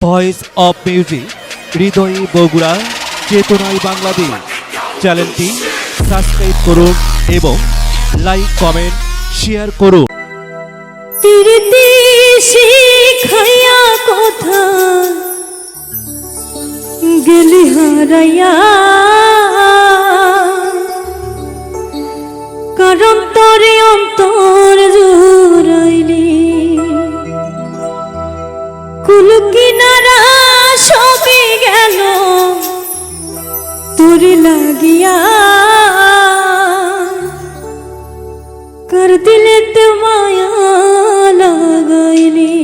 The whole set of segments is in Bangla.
ভয়েস অফ মিউজিক হৃদয়ে বগুড়া চেতনায় বাংলাদেশ চ্যানেলটি সাবস্ক্রাইব করুন এবং লাইক কমেন্ট শেয়ার করুন। শিখাইয়া কথা, গেলি হারাইয়া। কারণ তরে অন্তর ुरि लग्या। मया लगली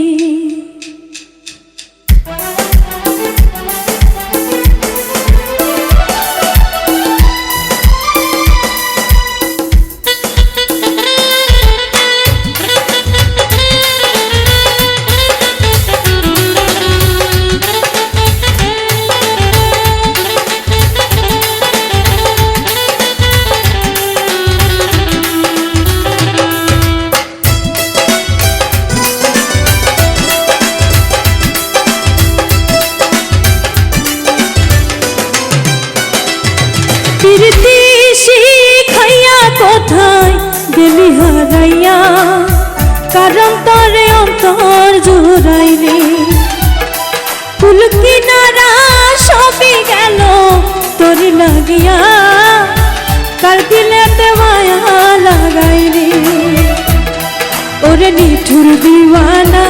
ফিরতি শিখাইয়া কোথায় গেলি হারাইয়া? কারণ তরে অন্তর জোড়াইলি। ফুল কিনারা সবই গেল তোর লাগিয়া। কার দিলেতে মায়া লাগাইলি? ওরে নিঠুর দিওয়ানা,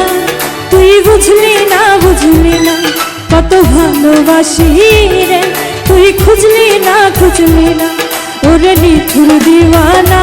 তুই বুঝলি না বুঝলি না, কত ভালোবাসি রে। তুই খুঁজলি না খুঁজলি না। ওরে নিঠুর দিওয়ানা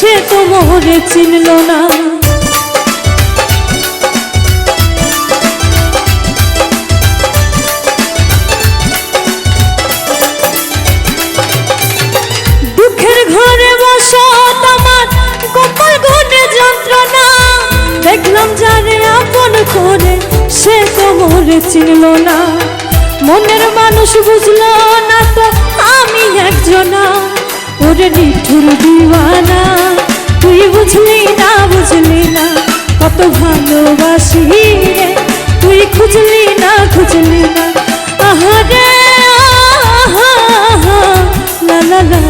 সে তো মোহরে চিনল না। দুঃখের ঘরে বসত আমার কপাল গুনে যন্ত্রণা। দেখলাম যারে আপন করে সে তো মোরে চিনল না। মনের মানুষ বুঝলো না তো আমি একজনা। ওরে নিঠুর দিওয়ানা, তুই বুঝলি না বুঝলি না, কত ভালোবাসি রে। তুই খুঁজলি না খুঁজলি না আহারে আহা, লা লা লা।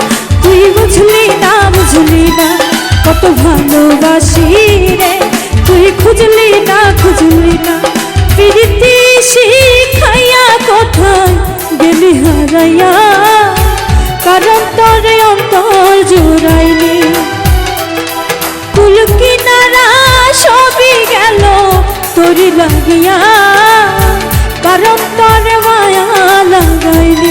তুই বুঝলি না বুঝলি না, কত ভালোবাসি রে। তুই খুঁজলি না খুঁজলি না, প্রীতি শিখাইয়া কোথায় গেলি হারাইয়া? কারণ তোরে অন্তর জোড়াইলি কুল কিনারা সবই গেল তোরি লাগিয়া। কারণ তোরে মায়া লাগাইলি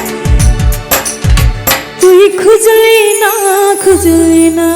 তুই খুঁজলি না খুঁজলি না।